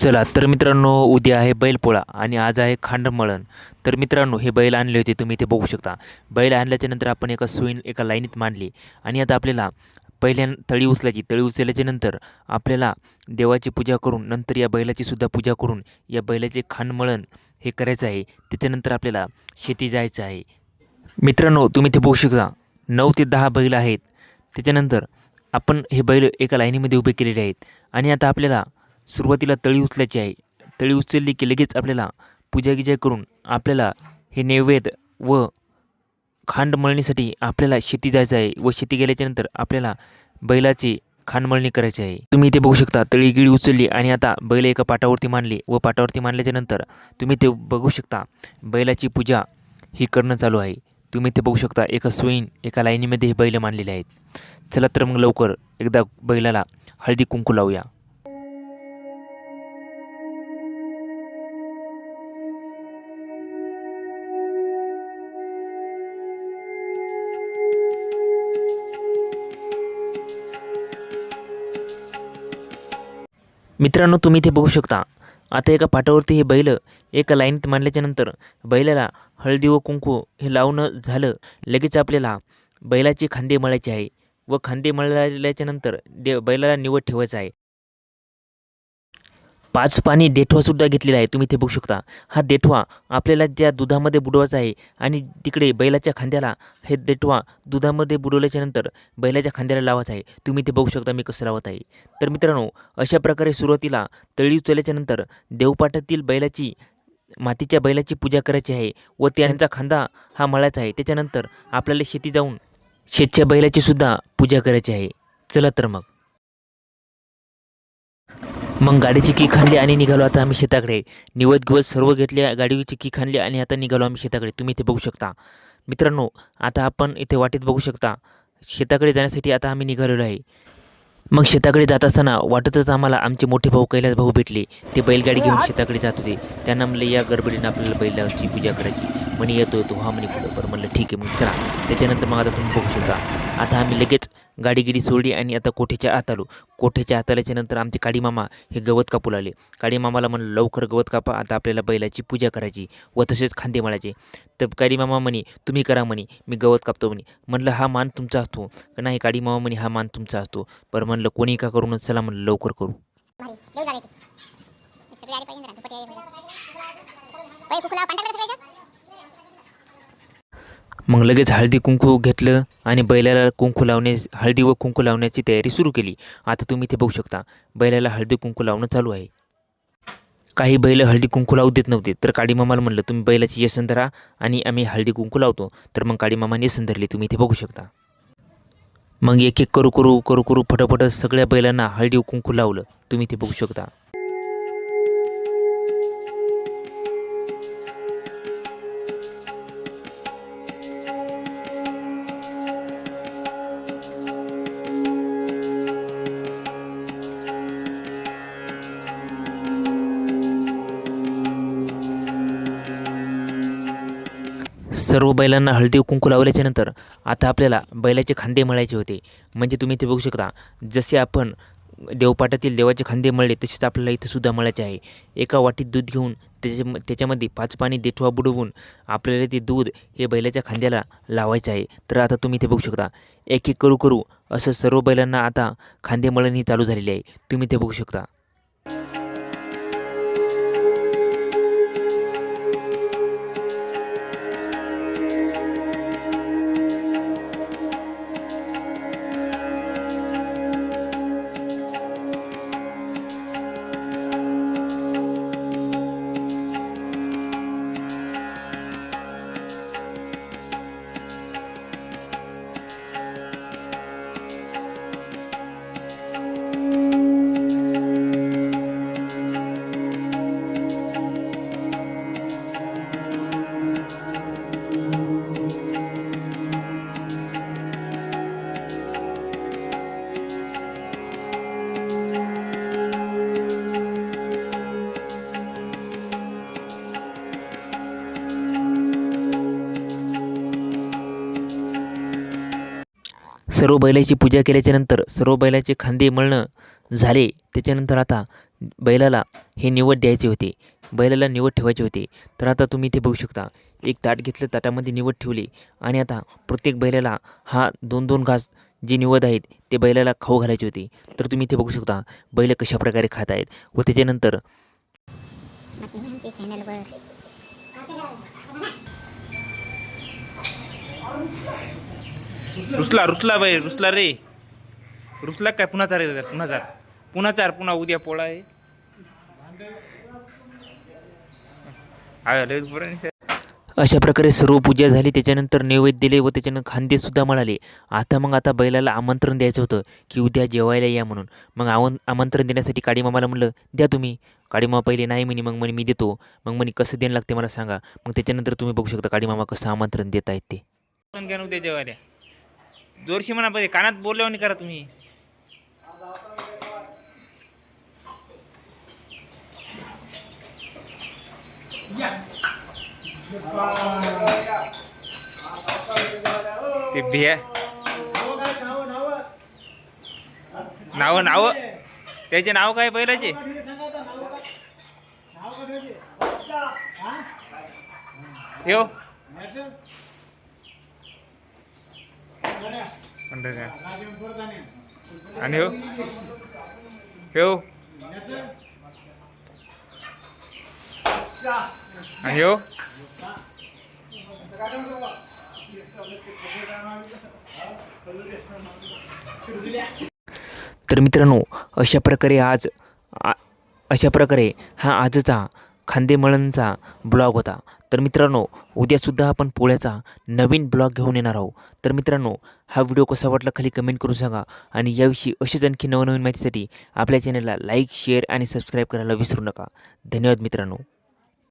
चला तर मित्रांनो उद्या आहे बैलपोळा आणि आज आहे खांडमळण. तर मित्रांनो हे बैल आणले होते तुम्ही इथे बघू शकता. बैल आणल्याच्यानंतर आपण एका सुईन एका लाईनीत मांडली. आणि आता आपल्याला पहिल्या तळी उचलायची. तळी उचलल्याच्या नंतर आपल्याला देवाची पूजा करून नंतर या बैलाची सुद्धा पूजा करून या बैलाचे खांडमळण हे करायचं आहे. त्याच्यानंतर आपल्याला शेती जायचं आहे. मित्रांनो तुम्ही ते बघू शकता. नऊ ते दहा बैल आहेत. त्याच्यानंतर आपण हे बैल एका लाईनीमध्ये उभे केलेले आहेत. आणि आता आपल्याला सुरुवातीला तळी उचलायची आहे. तळी उचलली की लगेच आपल्याला पूजा गिजा करून आपल्याला हे नैवेद्य व खांड मळणीसाठी आपल्याला शेती जायचं आहे व शेती गेल्याच्यानंतर आपल्याला बैलाची खांडमळणी करायची आहे. तुम्ही इथे बघू शकता तळी गिळी उचलली आणि आता बैल एका पाटावरती मांडली व पाटावरती मांडल्याच्यानंतर तुम्ही ते बघू शकता बैलाची पूजा ही करणं चालू आहे. तुम्ही ते बघू शकता एका सोयीन एका लाईनीमध्ये हे बैल मांडलेले आहेत. चला तर मग लवकर एकदा बैलाला हळदी कुंकू लावूया. मित्रांनो तुम्ही इथे बघू शकता. आता एका पाटावरती हे बैल एका लाईनीत मांडल्याच्यानंतर बैलाला हळदी व कुंकू हे लावणं झालं. लगेच आपल्याला बैलाचे खांदे मळायचे आहे व खांदे मळल्याच्यानंतर दे बैलाला निवड ठेवायचं आहे. पाच पाणी देठवासुद्धा घेतलेला आहे तुम्ही इथे बघू शकता. हा देठवा आपल्याला त्या दुधामध्ये बुडवायचा आहे आणि तिकडे बैलाच्या खांद्याला हे देठवा दुधामध्ये बुडवल्याच्या नंतर बैलाच्या खांद्याला लावायचा आहे. तुम्ही ते बघू शकता मी कसं लावत आहे. तर मित्रांनो अशा प्रकारे सुरुवातीला तळी उचलल्याच्या नंतर देवपाठातील बैलाची मातीच्या बैलाची पूजा करायची आहे व त्यांचा खांदा हा मळायचा आहे. त्याच्यानंतर आपल्याला शेती जाऊन शेतच्या बैलाची सुद्धा पूजा करायची आहे. चला तर मग. मग गाडीची की खाणली आणि निघालो आता आम्ही शेताकडे. निवत गिवत सर्व घेतले गाडीची की खाणली आणि आता निघालो आम्ही शेताकडे. तुम्ही इथे बघू शकता. मित्रांनो आता आपण इथे वाटेत बघू शकता. शेताकडे जाण्यासाठी आता आम्ही निघालेलो आहे. मग शेताकडे जात असताना वाटतच आम्हाला आमचे मोठे भाऊ कैलास भाऊ भेटले. ते बैलगाडी घेऊन शेताकडे जात होते. त्यांना म्हणलं या गडबडीनं आपल्याला बैलाची पूजा करायची. म्हणे येतो येतो हा म्हणे बरोबर बरं म्हणलं ठीक आहे. मग चला. त्याच्यानंतर मग आता तुम्ही बघू शकता. आता आम्ही लगेच गाडी गिडी सोडली आणि आता कोठेच्या आत आलो? कोठेच्या आत आल्याच्यानंतर आमचे काडीमामा हे गवत कापू लागले. काडीमामाला म्हणलं लवकर गवत कापा आता आपल्याला बैलाची पूजा करायची व तसेच खांदे मळायचे. तर काडीमामा म्हणे तुम्ही करा म्हणे मी गवत कापतो म्हणे. म्हणलं हा मान तुमचा असतो. नाही काडीमामा म्हणे हा मान तुमचा असतो. पर म्हणलं कोणी का करूनच चला म्हणलं लवकर करू भारी देऊ लागले ते सगळे आले पाहिजे ना दुपटी आले पाहिजे कुकुला पांढरा करायचं याच्यात? मग लगेच हळदी कुंकू घेतलं आणि बैलाला कुंकू लावणे हळदी व कुंकू लावण्याची तयारी सुरू केली. आता तुम्ही ते बघू शकता बैलाला हळदी कुंकू लावणं चालू आहे. काही बैल हळदी कुंकू लावू देत नव्हते तर काडीमामाला म्हणलं तुम्ही बैलाची येसन धरा आणि आम्ही हळदी कुंकू लावतो. तर मग काडीमामाने यसन येसन धरली तुम्ही इथे बघू शकता. मग एक एक करू करू करू करू फटाफट सगळ्या बैलांना हळदी कुंकू लावलं. तुम्ही ते बघू शकता. सर्व बैलांना हळदी कुंकू लावल्याच्या नंतर आता आपल्याला बैलाचे खांदे मळायचे होते. म्हणजे तुम्ही ते बघू शकता जसे आपण देवपाठातील देवाचे खांदे मळले तसेच आपल्याला इथे सुद्धा मळायचे आहे. एका वाटीत दूध घेऊन त्याच्या त्याच्यामध्ये पाच पाणी देठवा बुडवून आपल्याला ते दूध हे बैलाच्या खांद्याला लावायचं आहे. तर आता तुम्ही ते बघू शकता एक एक करू करू असं सर्व बैलांना आता खांदे मळण ही चालू झालेली आहे. तुम्ही ते बघू शकता. सर्व बैलाची पूजा केल्याच्यानंतर सर्व बैलाचे खांदे मळणं झाले. त्याच्यानंतर आता बैलाला हे निवड द्यायचे होते. बैलाला निवड ठेवायचे होते. तर आता तुम्ही इथे बघू शकता. एक ताट घेतलं ताटामध्ये निवड ठेवली आणि आता प्रत्येक बैलाला हा दोन दोन घास जे निवड आहेत ते बैलाला खाऊ घालायचे होते. तर तुम्ही इथे बघू शकता बैल कशा प्रकारे खात आहेत व त्याच्यानंतर चॅनलवर रुसला रुसला बाई रुसला रे. रुसला काय? पुन्हा चार पुन्हा चार. पुन्हा चार पुन्हा उद्या पोळा आहे. अशा प्रकारे सर्व पूजा झाली त्याच्यानंतर नैवेद्य दिले व त्याच्यानंतर खांदेसुद्धा मिळाले. आता मग आता बैलाला आमंत्रण द्यायचं होतं की उद्या जेवायला या म्हणून. मग आवन आमंत्रण देण्यासाठी काडीमामाला म्हणलं द्या तुम्ही. काडीमामा पहिले नाही म्हणे मग म्हणे मी देतो. मग म्हणे कसं देणं लागते मला सांगा. मग त्याच्यानंतर तुम्ही बघू शकता काडीमामा कसं आमंत्रण देत आहेत ते उद्या जेवायला. जोरशी म्हणा पाहिजे कानात बोलल्यावर नाही करा तुम्ही. ते बिया नाव नाव. त्याचे नाव काय पहिल्याचे? येऊ आणि हो? ठेव आणि हो तर मित्रांनो अशा प्रकारे आज अशा प्रकारे हा आजचा खांदेमळणचा ब्लॉग होता. तर मित्रांनो उद्यासुद्धा आपण पोळ्याचा नवीन ब्लॉग घेऊन येणार आहोत. तर मित्रांनो हा व्हिडिओ कसा वाटला खाली कमेंट करून सांगा आणि याविषयी अशीच आणखी नवनवीन माहितीसाठी आपल्या चॅनलला लाईक शेअर आणि सबस्क्राईब करायला विसरू नका. धन्यवाद मित्रांनो.